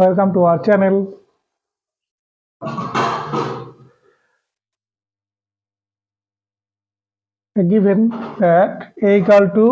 Welcome to our channel. Given that a equal to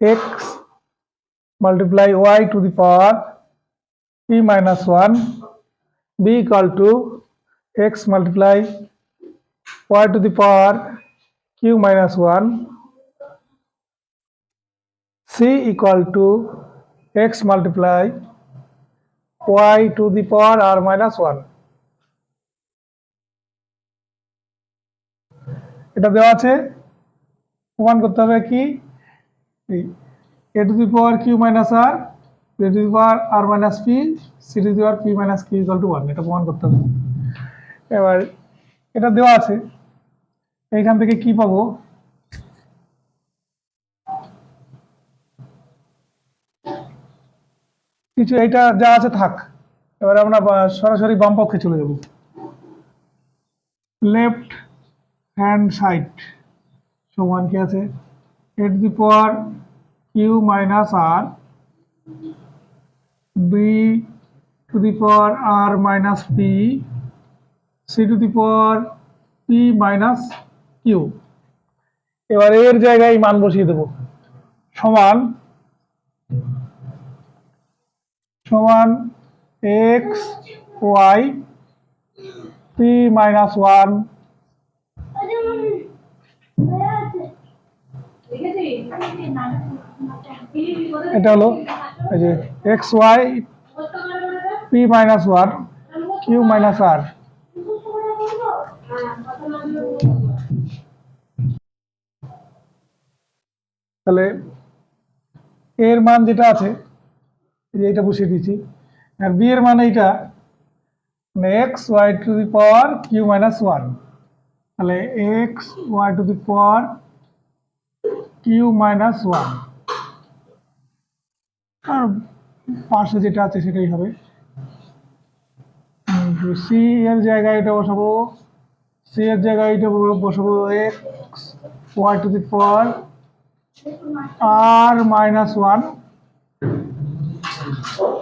x multiply y to the power p minus 1 b equal to x multiply y to the power q minus 1 c equal to x multiply y to the power r minus 1 এটা দেওয়া আছে। প্রমাণ করতে হবে কি? A to the power Q minus R A to the power R minus P C to the power P minus Q equal to one এটা প্রমাণ করতে হবে। এবার এটা দেওয়া আছে। এইখান থেকে কি পাবো? কিছু এইটা যা আছে থাক। এবার আমরা সরাসরি বাম পক্ষে চলে যাব। লেফট হ্যান্ড সাইড সমান কি আছে? At the power Q minus R B to the power R minus P C to the power P minus Q এবার এর জায়গায় মান বসিয়ে দেব। সমান সমান X Y P minus one এটা হলো এই যে X Y P minus one Q minus R তাহলে এর মান যেটা আছে এটা বসিয়ে দিয়েছি। আর বি এর মান এইটা মানে X Y to the power Q minus one তাহলে X Y to the power Q minus one আর পাশে যেটা আছে সেটাই হবে। সি এর জায়গায় এটা বসাবো। সি এর জায়গায় এটা বসাবো X Y to the power R minus one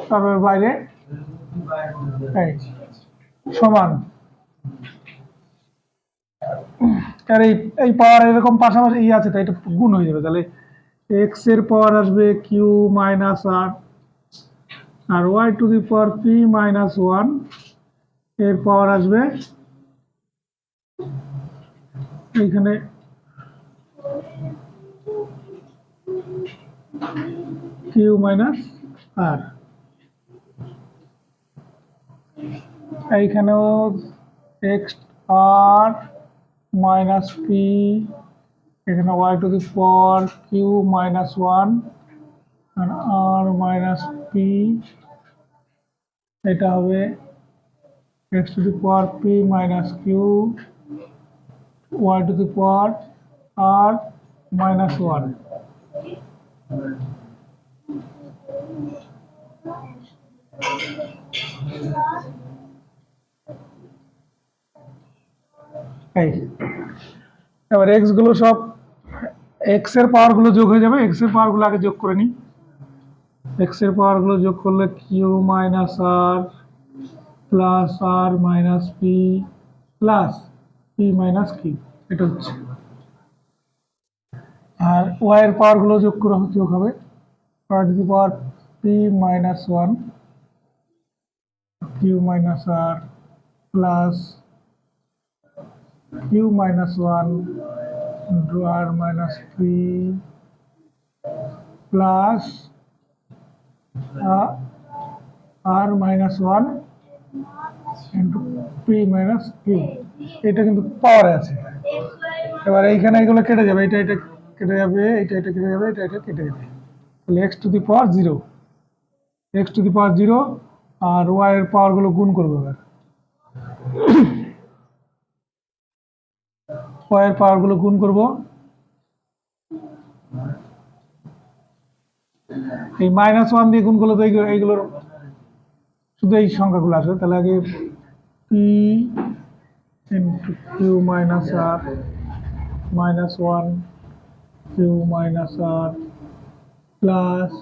তারপরে বাইরে। সমান। আর এই এই পাওয়ার এরকম পাশাপাশি ই আছে, তাই এটা গুণ হয়ে যাবে। তাহলে এক্সের পাওয়ার আসবে Q minus R R Y to the power P minus ওয়ানের পাওয়ার আসবে। এইখানে কিউ মাইনাস আর এইখানেও এক্স আর মাইনাস পি এখানে Y to the power Q minus one R R minus P এটা হবে X to the power P minus Q Y to the power R minus one এই। এবার এক্সগুলো সব এক্সের পাওয়ারগুলো যোগ হয়ে যাবে। এক্সের পাওয়ারগুলো আগে যোগ করে নিই। এক্সের পাওয়ারগুলো যোগ করলে Q minus R plus R minus P plus P minus Q এটা হচ্ছে। আর ওয়াই এর পাওয়ারগুলো যোগ করে যোগ হবে। Y to the power P minus one Q minus R plus q minus 1 into r minus p plus uh, r minus 1 into p minus q. এটা কিন্তু পাওয়ারে আছে। এবার এইখানে এগুলো কেটে যাবে এটা এটা কেটে যাবে এটা এটা কেটে যাবে এটা এটা কেটে যাবে। তাহলে X to the power zero X to the power zero R Y এর পাওয়ারগুলো গুণ করবে এবার। ওয়াইয়ের পাওয়ারগুলো গুণ করব। এই মাইনাস ওয়ান দিয়ে গুণ করলে তো এইগুলো- এইগুলোর শুধু এই সংখ্যাগুলো আসবে। তাহলে আগে P into Q minus R minus one Q minus R plus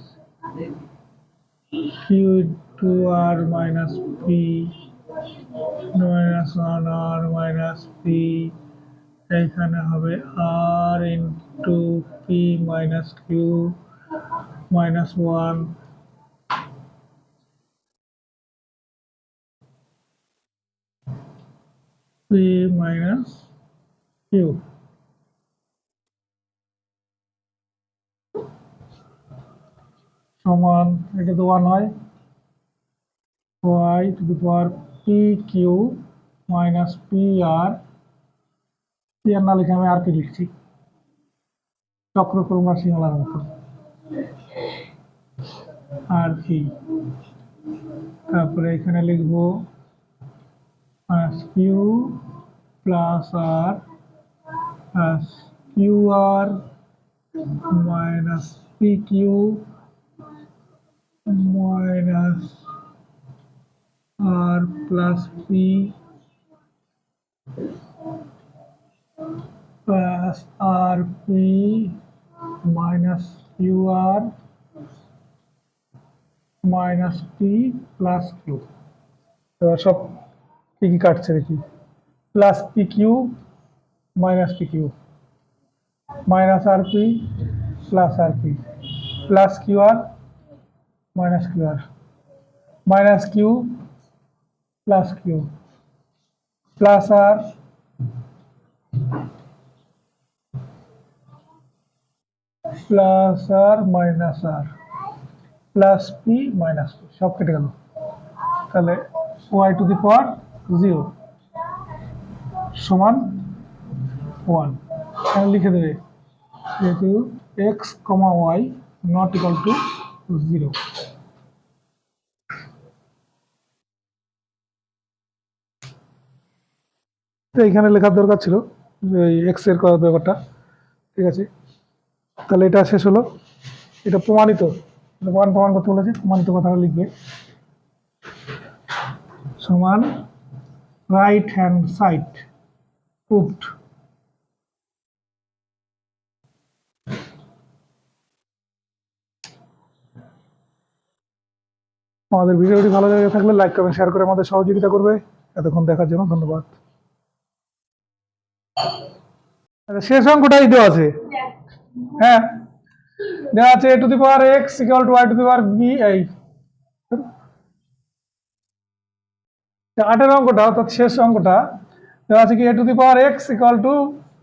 Q two আর মাইনাস পি মাইনাস ওয়ান আর মাইনাস পি এখানে হবে আর into P minus Q minus one P minus Q সমান এটা তো ওয়ান হয়। Y to the power P Q minus P R P R না লিখে আমি আর P লিখছি। চক্রকর্মা সিংহলার মতো আর পি তারপরে এখানে লিখব Q plus R Q R minus P Q minus r plus p plus rp minus qr minus p plus q এবার সব কি কি কাটছে দেখি plus P Q minus P Q minus R P plus R P plus Q R minus qr minus q plus q. Plus r. Plus r minus r. Plus p minus p. সব কেটে গেল। তাহলে y to the power zero সমান one লিখে দেবে, যেহেতু X comma Y not equal to zero তো এইখানে লেখার দরকার ছিল, এই এক্সের করার ব্যাপারটা। ঠিক আছে? তাহলে এটা শেষ হলো। এটা প্রমাণিত প্রমাণ প্রমাণ করতে বলেছে, প্রমাণিত কথাটা লিখবে। সমান রাইট হ্যান্ড সাইড প্রুভড আমাদের ভিডিওটি ভালো লেগে থাকলে লাইক করবেন শেয়ার করে আমাদের সহযোগিতা করবে। এতক্ষণ দেখার জন্য ধন্যবাদ। শেষ অঙ্কটাই দেওয়া আছে। হ্যাঁ দেওয়া আছে A to the power X equal to Y to the power B এই। আটের অঙ্কটা, অর্থাৎ শেষ অঙ্কটা, দেওয়া আছে কি A to the power X equal to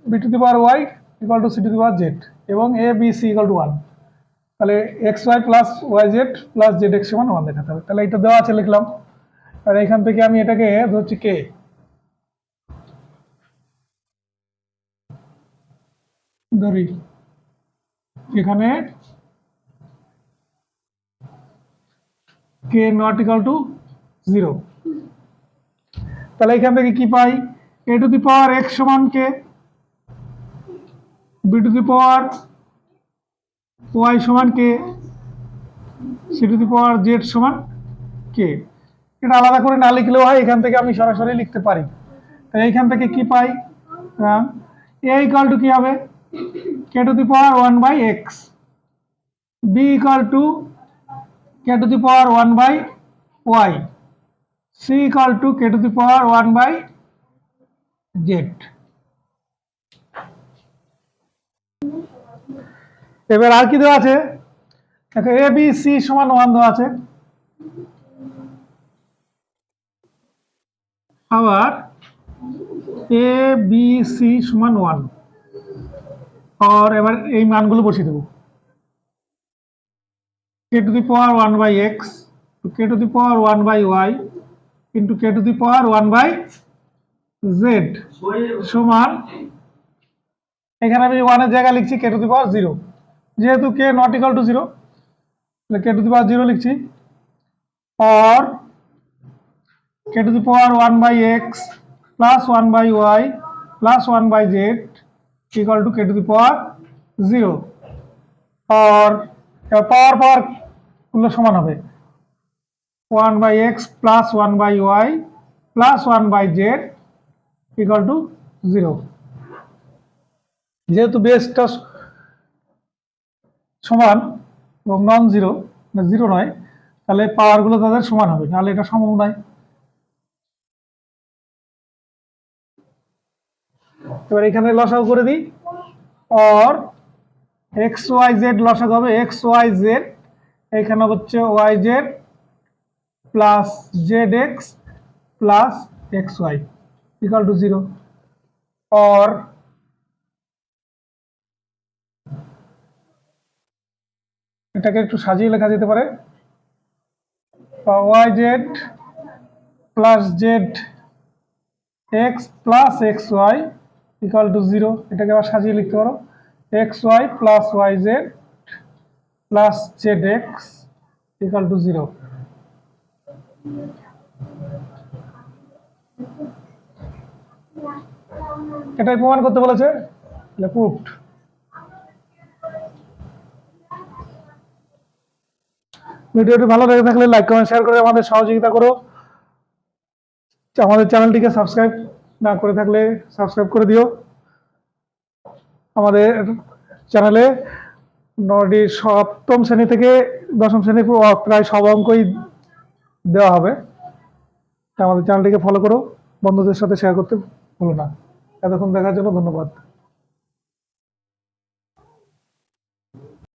B to the power Y equal to C to the power Z এবং A B C equal to one তাহলে X Y plus Y Z plus Z X সমান one দেখাতে হবে। তাহলে এটা দেওয়া আছে, লিখলাম। আর এখান থেকে আমি এটাকে ধরছি কে ধরি। এখানে K not equal to zero তাহলে এখান থেকে কি পাই? এ টু দি পাওয়ার এক্স সমান K B to the power Y সমান K C to the power Z সমান কে এটা আলাদা করে না লিখলেও হয়, এখান থেকে আমি সরাসরি লিখতে পারি। তাই এইখান থেকে কি পাই? এ ইকাল টু কি হবে? K to the power one by X? B equal to K to the power one by Y. C equal to K to the power one by Z. এবার আর কি দেওয়া আছে? দেখো, এ, বি, সি সমান one দেওয়া আছে। আবার এ, বি, সি সমান ওয়ান। আর এবার এই মানগুলো বসিয়ে দেবো। K to the power one by X K to the power one by Y into K to the power one by Z সমান এখানে আমি ওয়ানের জায়গায় লিখছি কে টু দি পাওয়ার জিরো যেহেতু K not equal to zero K to the power zero লিখছি। और K to the power one by X plus one by Y plus one by Z equal to K to the power zero और power পাওয়ারগুলো সমান হবে। One by X plus one by Y plus one by Z equal to zero যেহেতু বেসটা সমান এবং non zero zero নয়, তাহলে পাওয়ারগুলো তাদের সমান হবে, নাহলে এটা সম্ভব নয়। এবার এখানে লসাগু করে দিই। অর এক্স ওয়াই জেড লসাগু হবে। এক্স ওয়াই জেড এখানে হচ্ছে Y Z plus Z X plus X Y equal to zero or এটাকে একটু সাজিয়ে লেখা যেতে পারে। Y Z plus Z X plus X Y equal to zero এটাকে আবার সাজিয়ে লিখতে পারো। X Y plus Y Z plus Z X equal to zero এটাই প্রমাণ করতে বলেছে? প্রুফড ভিডিওটি ভালো লেগে থাকলে লাইক কমেন্ট শেয়ার করে আমাদের সহযোগিতা করো। আমাদের চ্যানেলটিকে সাবস্ক্রাইব না করে থাকলে সাবস্ক্রাইব করে দিও। আমাদের চ্যানেলে নটি সপ্তম শ্রেণি থেকে দশম শ্রেণি প্রায় সব অঙ্কই দেওয়া হবে। আমাদের চ্যানেলটিকে ফলো করো। বন্ধুদের সাথে শেয়ার করতে ভুলো না। এতক্ষণ দেখার জন্য ধন্যবাদ।